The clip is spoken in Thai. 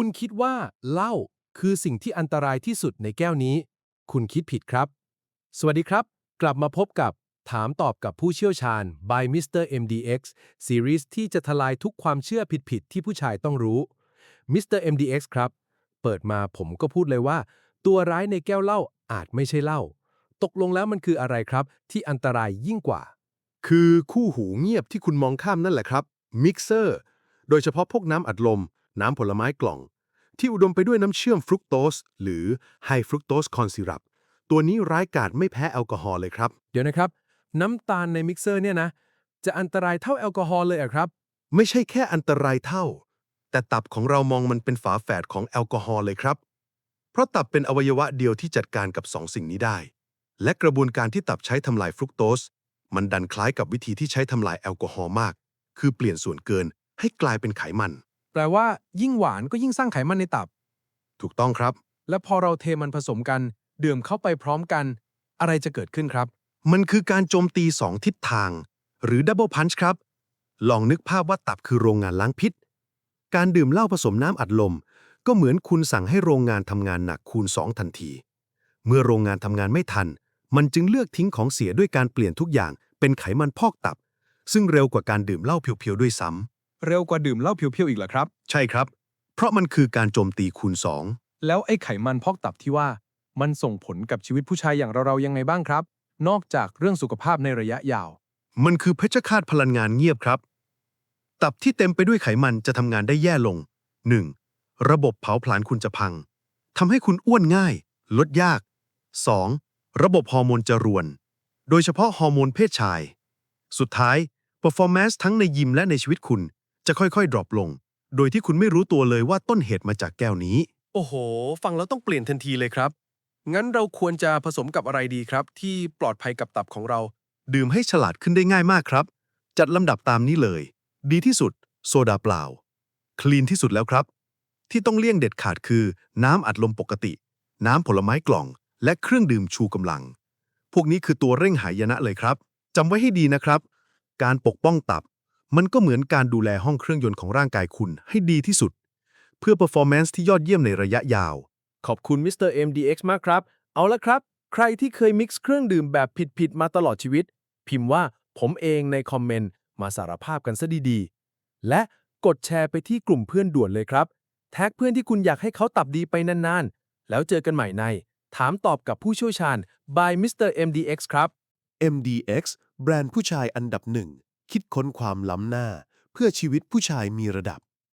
คุณคิดว่าเหล้าคือสิ่งที่อันตรายที่สุดในแก้วนี้ คุณคิดผิดครับ สวัสดีครับ กลับมาพบกับถามตอบกับผู้เชี่ยวชาญ by Mr. MDX ซีรีส์ที่จะทลายทุกความเชื่อผิดๆที่ผู้ชายต้องรู้ Mr. MDX ครับ เปิดมาผมก็พูดเลยว่า ตัวร้ายในแก้วเหล้าอาจไม่ใช่เหล้าตกลงแล้วมันคืออะไรครับ ที่อันตรายยิ่งกว่า คือคู่หูเงียบที่คุณมองข้ามนั่นแหละครับมิกเซอร์โดยเฉพาะพวกน้ำอัดลม น้ำผลไม้กล่อง ที่อุดมไปด้วยน้ำเชื่อมฟรุกโตสหรือไฮฟรุกโตสคอนซิรัปตัวนี้ร้ายกาจไม่แพ้แอลกอฮอล์เลยครับ เดี๋ยวนะครับ น้ำตาลในมิกเซอร์เนี่ยนะ จะอันตรายเท่าแอลกอฮอล์เลยเหรอะครับ ไม่ใช่แค่อันตรายเท่า แต่ตับของเรามองมันเป็นฝาแฝดของแอลกอฮอล์เลยครับ เพราะตับเป็นอวัยวะเดียวที่จัดการกับสองสิ่งนี้ได้ และกระบวนการที่ตับใช้ทำลายฟรุกโตสมันดันคล้ายกับวิธีที่ใช้ทำลายแอลกอฮอล์มาก คือเปลี่ยนส่วนเกินให้กลายเป็นไขมัน แปลว่า ยิ่งหวานก็ยิ่งสร้างไขมันในตับ ถูกต้องครับ และพอเราเทมันผสมกัน ดื่มเข้าไปพร้อมกัน อะไรจะเกิดขึ้นครับ มันคือการโจมตีสองทิศทาง หรือดับเบิลพันช์ครับ ลองนึกภาพว่าตับคือโรงงานล้างพิษ การดื่มเหล้าผสมน้ำอัดลม ก็เหมือนคุณสั่งให้โรงงานทำงานหนักคูณ 2 ทันที เมื่อโรงงานทำงานไม่ทัน มันจึงเลือกทิ้งของเสียด้วยการเปลี่ยนทุกอย่าง เป็นไขมันพอกตับ ซึ่งเร็วกว่าการดื่มเหล้าเพียวๆด้วยซ้ เร็วกว่าดื่มเหล้าเพียวๆอีกเหรอครับำใช่ครับ เพราะมันคือการโจมตีคูณ2แล้วไอ้ไขมันพอกตับที่ว่ามันส่งผลกับชีวิตผู้ชายอย่างเราๆยังไงบ้างครับ นอกจากเรื่องสุขภาพในระยะยาวมันคือเพชฌฆาตพลังงานเงียบครับ ตับที่เต็มไปด้วยไขมันจะทำงานได้แย่ลง 1. ระบบเผาผลาญคุณจะพังทำให้คุณอ้วนง่าย ลดยาก 2. ระบบฮอร์โมนจะรวน โดยเฉพาะฮอร์โมนเพศชาย สุดท้าย performance ทั้งในยิมและในชีวิตคุณ จะค่อยๆ ดรอปลง โดยที่คุณไม่รู้ตัวเลยว่าต้นเหตุมาจากแก้วนี้ โอ้โห ฟังแล้วต้องเปลี่ยนทันทีเลยครับ งั้นเราควรจะผสมกับอะไรดีครับ ที่ปลอดภัยกับตับของเรา ดื่มให้ฉลาดขึ้นได้ง่ายมากครับ จัดลำดับตามนี้เลย ดีที่สุด โซดาเปล่า คลีนที่สุดแล้วครับ ที่ต้องเลี่ยงเด็ดขาดคือ น้ำอัดลมปกติ น้ำผลไม้กล่อง และเครื่องดื่มชูกำลัง พวกนี้คือตัวเร่งหายนะเลยครับจำไว้ให้ดีนะครับ การปกป้องตับ มันก็เหมือนการดูแลห้องเครื่องยนต์ของร่างกายคุณให้ดีที่สุด เพื่อ performance ที่ยอดเยี่ยมในระยะยาว ขอบคุณ Mr. MDX มากครับ เอาละครับ ใครที่เคยมิกซ์เครื่องดื่มแบบผิดๆมาตลอดชีวิต พิมพ์ว่าผมเองในคอมเมนต์มาสารภาพกันซะดีๆ และกดแชร์ไปที่กลุ่มเพื่อนด่วนเลยครับ แท็กเพื่อนที่คุณอยากให้เขาตับดีไปนานๆ แล้วเจอกันใหม่ใน ถามตอบกับผู้เชี่ยวชาญ by Mr. MDX ครับ MDX แบรนด์ผู้ชายอันดับหนึ่ง คิดค้นความล้ำหน้า เพื่อชีวิตผู้ชายมีระดับ